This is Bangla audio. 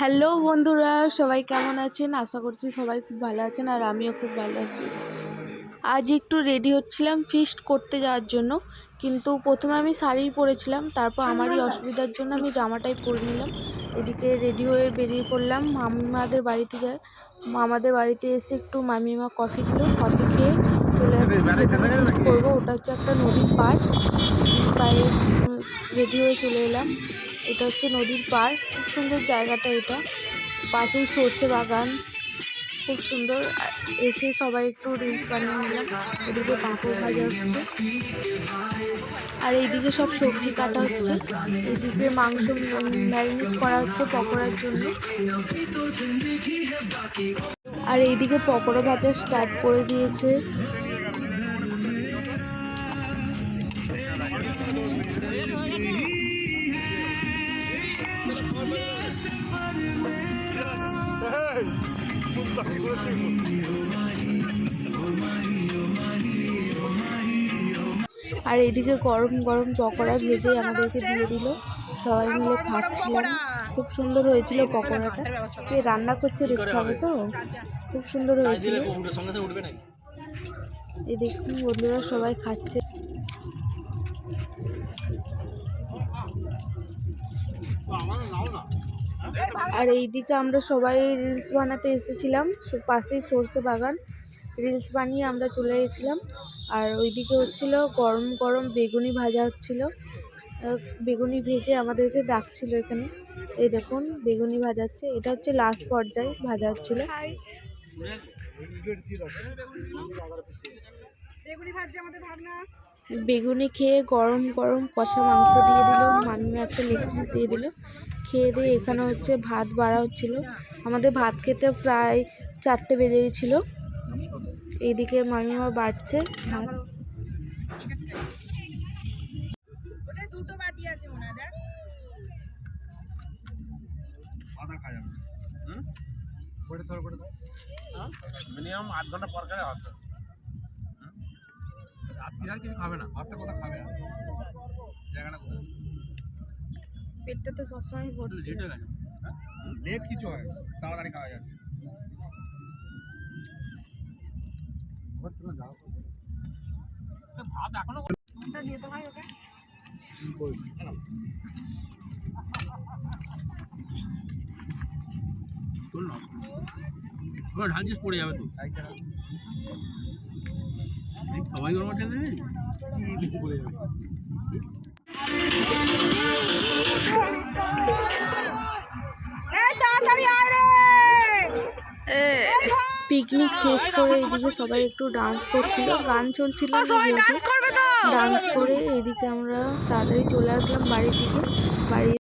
হ্যালো বন্ধুরা, সবাই কেমন আছেন? আশা করছি সবাই খুব ভালো আছেন আর আমিও খুব ভালো আছি। আজ একটু রেডি হচ্ছিলাম ফিস্ট করতে যাওয়ার জন্য, কিন্তু প্রথমে আমি শাড়ি পরেছিলাম, তারপর আমারই অসুবিধার জন্য আমি জামাটাই পরে নিলাম। এদিকে রেডি হয়ে বেরিয়ে পড়লাম মামিমাদের বাড়িতে যায়। মামাদের বাড়িতে এসে একটু মামিমা কফি দিল কফি খেয়ে চলে যাচ্ছি, যেখানে ফিস্ট করব, ওটা হচ্ছে একটা নদীর পাড়। তাই রেডি হয়ে চলে এলাম। এটা হচ্ছে নদীর পার খুব সুন্দর জায়গাটা এটা। পাশেই সর্ষে বাগান। খুব সুন্দর। এসে সবাই একটু রিলস বানিয়ে নিলাম। এদিকে পাঁপড় ভাজা হচ্ছে। আর এইদিকে সব সবজি কাটা হচ্ছে। এদিকে মাংস ম্যারিনেট করা হচ্ছে পকোড়ার জন্য। আর এইদিকে পকোড়া ভাজা স্টার্ট করে দিয়েছে। আর এদিকে গরম গরম পকোড়া ভেজে আমাদেরকে দিয়ে দিল। সবাই মিলে খাচ্ছিলাম। খুব সুন্দর হয়েছিল পকোড়াটা। কে রান্না করছে দেখতে হবে তো? খুব সুন্দর হয়েছিল। দেখুন বন্ধুরা সবাই খাচ্ছে। আর এইদিকে আমরা সবাই রিলস বানাতে এসেছিলাম। পাশেই সর্ষে বাগান। রিলস বানিয়ে আমরা চলে গেছিলাম। আর ওইদিকে হচ্ছিল গরম গরম বেগুনি ভাজা হচ্ছিল। বেগুনি ভেজে আমাদেরকে ডাকছিল এখানে। এই দেখুন, বেগুনি ভাজাচ্ছে এটা হচ্ছে লাস্ট পর্যায়ে ভাজা হচ্ছিল। আমাদের ভাগনা বেগুনি খেয়ে গরম গরম কষা মাংস দিয়ে দিল মামিমা একটা লেগ পিস দিয়ে দিল। খেয়ে দিয়ে এখানে হচ্ছে ভাত বাড়া হচ্ছিল। আমাদের ভাত খেতে প্রায় চারটে বেজে গেছিল এইদিকে মামিমা বাড়ছে ভাত। ওটা দুটো বাটি আছে মনে দেখ মিনিমাম আধ ঘণ্টা পর গেলে হবে। রাত্রি আর কিছু খাবে না ভাতটা কোথা খাবে আর? জায়গাটা কোথায়? পেটটা তো সবসময় ভর্তি। লেট হয়ে গেছে। লেট কিছু হয় তাড়াতাড়ি খাওয়া যাচ্ছে। ভাত এখনও দিয়ে তো ভাই ওকে। চল ঢালছিস পড়ে যাবে তো। সবাই বেশি পড়ে যাবে? আয় রে! পিকনিক শেষ করে এদিকে সবাই একটু ডান্স করছিল। গান চলছিল ডান্স করে এদিকে আমরা তাড়াতাড়ি চলে আসলাম বাড়ির দিকে। বাড়ি